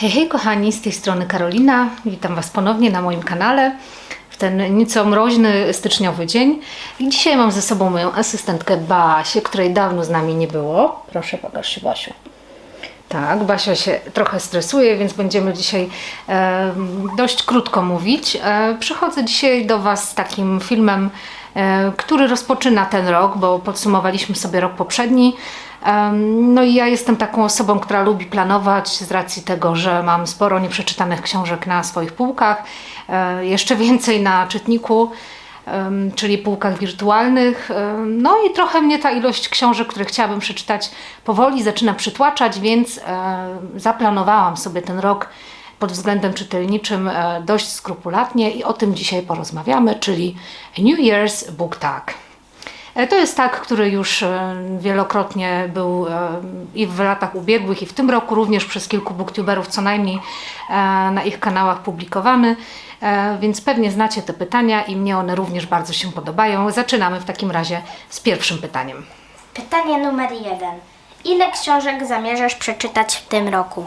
Hej, hej kochani, z tej strony Karolina. Witam Was ponownie na moim kanale w ten nieco mroźny styczniowy dzień. I dzisiaj mam ze sobą moją asystentkę Basię, której dawno z nami nie było. Proszę, pokaż się Basiu. Tak, Basia się trochę stresuje, więc będziemy dzisiaj e, dość krótko mówić. E, przychodzę dzisiaj do Was z takim filmem, e, który rozpoczyna ten rok, bo podsumowaliśmy sobie rok poprzedni. No i ja jestem taką osobą, która lubi planować z racji tego, że mam sporo nieprzeczytanych książek na swoich półkach, e, jeszcze więcej na czytniku, czyli półkach wirtualnych. No i trochę mnie ta ilość książek, które chciałabym przeczytać powoli zaczyna przytłaczać, więc e, zaplanowałam sobie ten rok pod względem czytelniczym e, dość skrupulatnie i o tym dzisiaj porozmawiamy, czyli New Year's Book Tag. E, To jest tak, który już e, wielokrotnie był e, i w latach ubiegłych, i w tym roku również przez kilku booktuberów co najmniej na ich kanałach publikowany. Więc pewnie znacie te pytania i mnie one również bardzo się podobają. Zaczynamy w takim razie z pierwszym pytaniem. Pytanie numer jeden. Ile książek zamierzasz przeczytać w tym roku?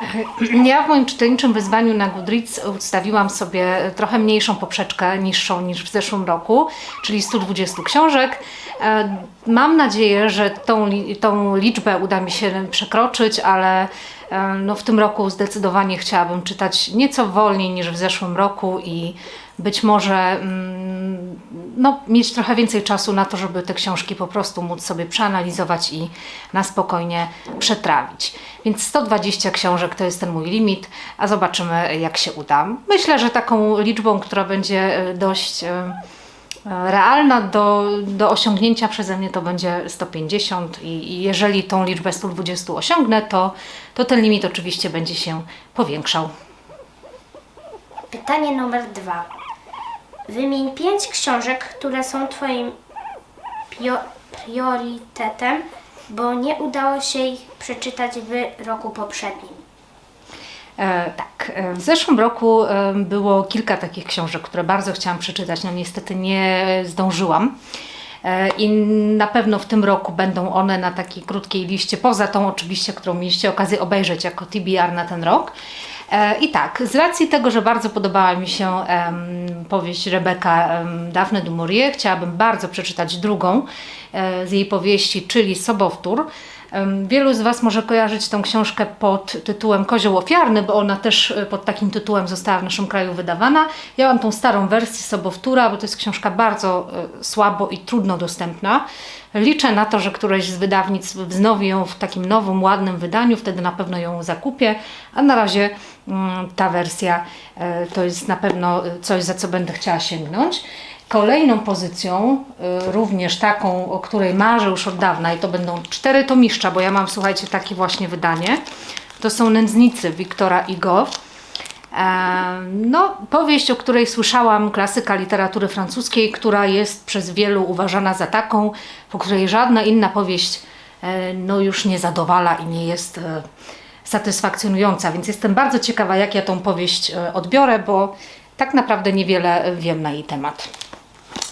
Ja w moim czytelniczym wyzwaniu na Goodreads ustawiłam sobie trochę mniejszą poprzeczkę, niższą niż w zeszłym roku, czyli 120 książek. E, Mam nadzieję, że tą, tą liczbę uda mi się przekroczyć, ale e, no w tym roku zdecydowanie chciałabym czytać nieco wolniej niż w zeszłym roku i być może mm, no, mieć trochę więcej czasu na to, żeby te książki po prostu móc sobie przeanalizować i na spokojnie przetrawić. Więc 120 książek to jest ten mój limit, a zobaczymy jak się uda. Myślę, że taką liczbą, która będzie e, dość e, e, realna do, do osiągnięcia przeze mnie to będzie 150 i, i jeżeli tą liczbę 120 osiągnę, to, to ten limit oczywiście będzie się powiększał. Pytanie numer dwa. Wymień pięć książek, które są Twoim priorytetem, bo nie udało się ich przeczytać w roku poprzednim. E, tak, e, w zeszłym roku e, było kilka takich książek, które bardzo chciałam przeczytać, no niestety nie zdążyłam. E, I na pewno w tym roku będą one na takiej krótkiej liście, poza tą oczywiście, którą mieliście okazję obejrzeć jako TBR na ten rok. E, I tak, z racji tego, że bardzo podobała mi się powieść Rebeka em, Daphne du Maurier, chciałabym bardzo przeczytać drugą e, z jej powieści, czyli Sobowtór. Wielu z Was może kojarzyć tą książkę pod tytułem Kozioł Ofiarny, bo ona też e, pod takim tytułem została w naszym kraju wydawana. Ja mam tą starą wersję Sobowtóra, bo to jest książka bardzo e, słabo i trudno dostępna. Liczę na to, że któreś z wydawnictw wznowi ją w takim nowym, ładnym wydaniu, wtedy na pewno ją zakupię, a na razie mm, ta wersja e, to jest na pewno coś, za co będę chciała sięgnąć. Kolejną pozycją, y, również taką, o której marzę już od dawna, i to będą cztery tomiszcza, bo ja mam, słuchajcie, takie właśnie wydanie. To są Nędznicy Wiktora Igo. E, No, powieść, o której słyszałam, klasyka literatury francuskiej, która jest przez wielu uważana za taką, po której żadna inna powieść e, no, już nie zadowala i nie jest e, satysfakcjonująca. Więc jestem bardzo ciekawa, jak ja tą powieść odbiorę, bo tak naprawdę niewiele wiem na jej temat.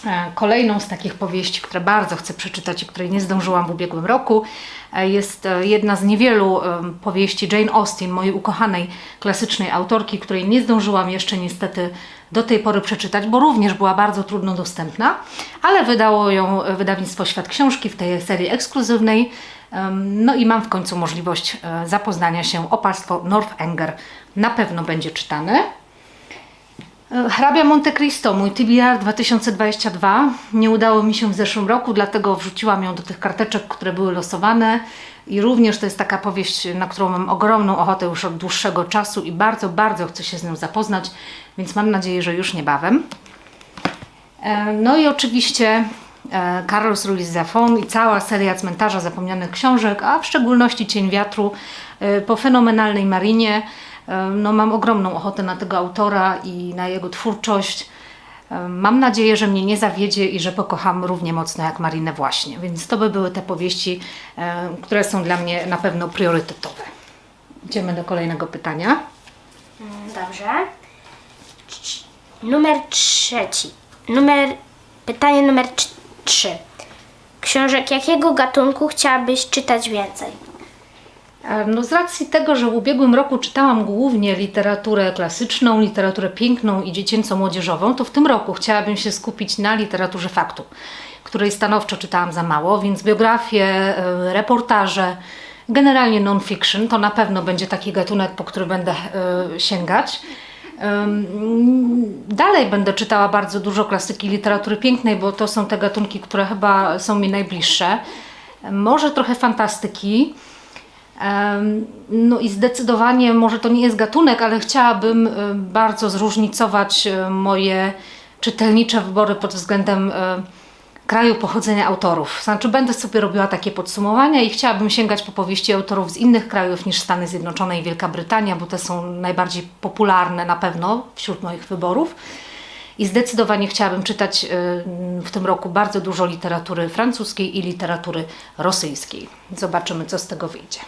E, Kolejną z takich powieści, które bardzo chcę przeczytać i której nie zdążyłam w ubiegłym roku, e, jest e, jedna z niewielu powieści Jane Austen, mojej ukochanej klasycznej autorki, której nie zdążyłam jeszcze niestety do tej pory przeczytać, bo również była bardzo trudno dostępna, ale wydało ją wydawnictwo Świat Książki w tej serii ekskluzywnej. No i mam w końcu możliwość zapoznania się. Opalstwo Northanger na pewno będzie czytane. Hrabia Monte Cristo, mój TBR 2022. Nie udało mi się w zeszłym roku, dlatego wrzuciłam ją do tych karteczek, które były losowane. I również to jest taka powieść, na którą mam ogromną ochotę już od dłuższego czasu i bardzo, bardzo chcę się z nią zapoznać, więc mam nadzieję, że już niebawem. E, No i oczywiście e, Carlos Ruiz Zafón i cała seria Cmentarza Zapomnianych Książek, a w szczególności Cień Wiatru e, po fenomenalnej Marinie. No, mam ogromną ochotę na tego autora i na jego twórczość. Mam nadzieję, że mnie nie zawiedzie i że pokocham równie mocno jak Marinę właśnie. Więc to by były te powieści, które są dla mnie na pewno priorytetowe. Idziemy do kolejnego pytania. Mm, Dobrze. Numer trzeci. Numer, pytanie numer trzy. Książek jakiego gatunku chciałabyś czytać więcej? No z racji tego, że w ubiegłym roku czytałam głównie literaturę klasyczną, literaturę piękną i dziecięco-młodzieżową, to w tym roku chciałabym się skupić na literaturze faktu, której stanowczo czytałam za mało, więc biografie, reportaże, generalnie non-fiction to na pewno będzie taki gatunek, po który będę e, sięgać. Dalej będę czytała bardzo dużo klasyki literatury pięknej, bo to są te gatunki, które chyba są mi najbliższe. Może trochę fantastyki. No i zdecydowanie, może to nie jest gatunek, ale chciałabym y, bardzo zróżnicować y, moje czytelnicze wybory pod względem y, kraju pochodzenia autorów. Znaczy, będę sobie robiła takie podsumowania i chciałabym sięgać po powieści autorów z innych krajów niż Stany Zjednoczone i Wielka Brytania, bo te są najbardziej popularne na pewno wśród moich wyborów. I zdecydowanie chciałabym czytać w tym roku bardzo dużo literatury francuskiej i literatury rosyjskiej. Zobaczymy, co z tego wyjdzie.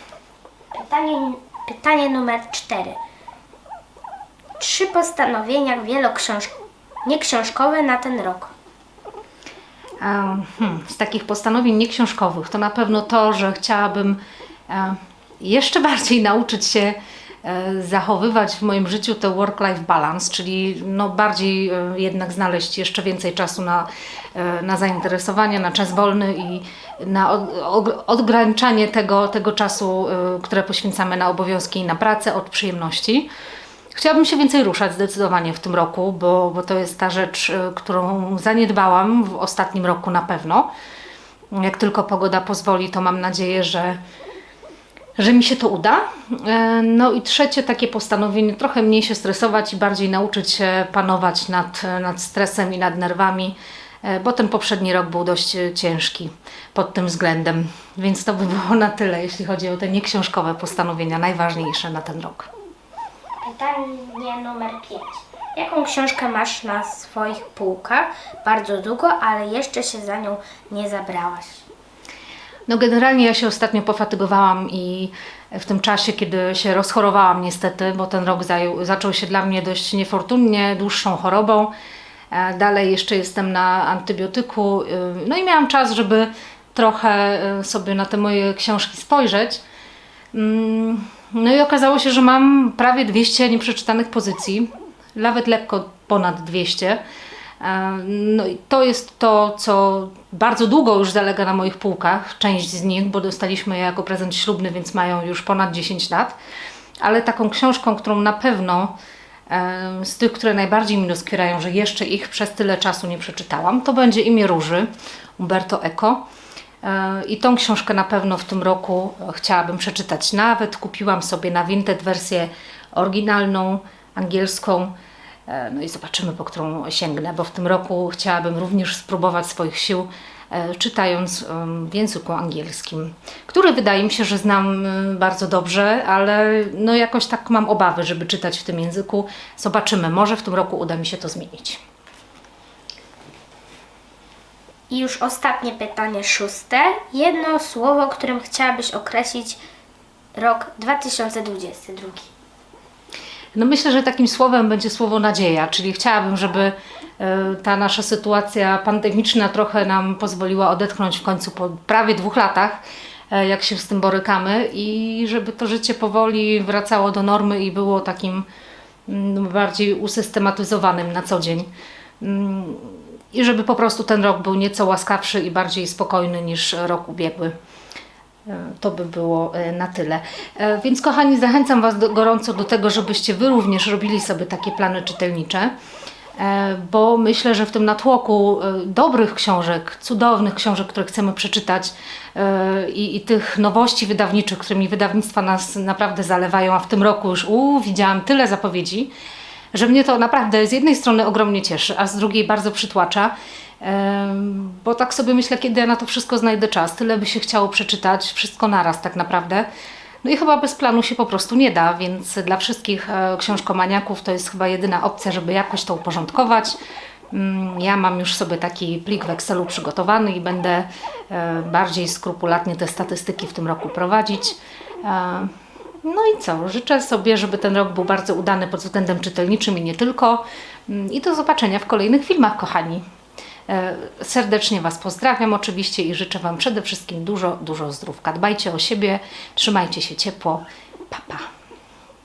Pytanie, pytanie numer cztery. Trzy postanowienia wieloksiąż... nieksiążkowe na ten rok. E, Hmm, z takich postanowień nieksiążkowych to na pewno to, że chciałabym e, jeszcze bardziej nauczyć się zachowywać w moim życiu to work-life balance, czyli no bardziej e, jednak znaleźć jeszcze więcej czasu na, e, na zainteresowania, na czas wolny i na odgraniczanie tego, tego czasu, e, które poświęcamy na obowiązki i na pracę od przyjemności. Chciałabym się więcej ruszać zdecydowanie w tym roku, bo, bo to jest ta rzecz, którą zaniedbałam w ostatnim roku na pewno. Jak tylko pogoda pozwoli, to mam nadzieję, że, że mi się to uda. E, No i trzecie takie postanowienie, trochę mniej się stresować i bardziej nauczyć się panować nad, nad stresem i nad nerwami, e, bo ten poprzedni rok był dość ciężki pod tym względem. Więc to by było na tyle, jeśli chodzi o te nieksiążkowe postanowienia, najważniejsze na ten rok. Pytanie numer 5. Jaką książkę masz na swoich półkach? Bardzo długo, ale jeszcze się za nią nie zabrałaś. No generalnie ja się ostatnio pofatygowałam i w tym czasie, kiedy się rozchorowałam niestety, bo ten rok zajął, zaczął się dla mnie dość niefortunnie, dłuższą chorobą. E, Dalej jeszcze jestem na antybiotyku. y, No i miałam czas, żeby trochę y, sobie na te moje książki spojrzeć. Mm, No i okazało się, że mam prawie 200 nieprzeczytanych pozycji, nawet lekko ponad 200. No i to jest to, co bardzo długo już zalega na moich półkach. Część z nich, bo dostaliśmy je jako prezent ślubny, więc mają już ponad 10 lat. Ale taką książką, którą na pewno z tych, które najbardziej mi doskwierają, że jeszcze ich przez tyle czasu nie przeczytałam, to będzie Imię Róży Umberto Eco. I tą książkę na pewno w tym roku chciałabym przeczytać. Nawet kupiłam sobie na Vinted wersję oryginalną, angielską. E, No i zobaczymy, po którą sięgnę, bo w tym roku chciałabym również spróbować swoich sił e, czytając em, w języku angielskim, który wydaje mi się, że znam em, bardzo dobrze, ale no jakoś tak mam obawy, żeby czytać w tym języku. Zobaczymy, może w tym roku uda mi się to zmienić. I już ostatnie pytanie, szóste. Jedno słowo, którym chciałabyś określić rok 2022. No myślę, że takim słowem będzie słowo nadzieja, czyli chciałabym, żeby e, ta nasza sytuacja pandemiczna trochę nam pozwoliła odetchnąć w końcu po prawie dwóch latach, e, jak się z tym borykamy i żeby to życie powoli wracało do normy i było takim mm, bardziej usystematyzowanym na co dzień. Mm, I żeby po prostu ten rok był nieco łaskawszy i bardziej spokojny niż rok ubiegły. E, To by było e, na tyle. E, Więc kochani, zachęcam Was do, gorąco do tego, żebyście Wy również robili sobie takie plany czytelnicze, bo myślę, że w tym natłoku dobrych książek, cudownych książek, które chcemy przeczytać i, i tych nowości wydawniczych, którymi wydawnictwa nas naprawdę zalewają, a w tym roku już uu, widziałam tyle zapowiedzi, że mnie to naprawdę z jednej strony ogromnie cieszy, a z drugiej bardzo przytłacza, bo tak sobie myślę, kiedy ja na to wszystko znajdę czas, tyle by się chciało przeczytać, wszystko naraz tak naprawdę. No i chyba bez planu się po prostu nie da, więc dla wszystkich e, książkomaniaków to jest chyba jedyna opcja, żeby jakoś to uporządkować. Mm, Ja mam już sobie taki plik w Excelu przygotowany i będę e, bardziej skrupulatnie te statystyki w tym roku prowadzić. E, no i co? Życzę sobie, żeby ten rok był bardzo udany pod względem czytelniczym i nie tylko. Mm, I do zobaczenia w kolejnych filmach, kochani. E, Serdecznie Was pozdrawiam oczywiście i życzę Wam przede wszystkim dużo, dużo zdrówka. Dbajcie o siebie, trzymajcie się ciepło. Pa, pa.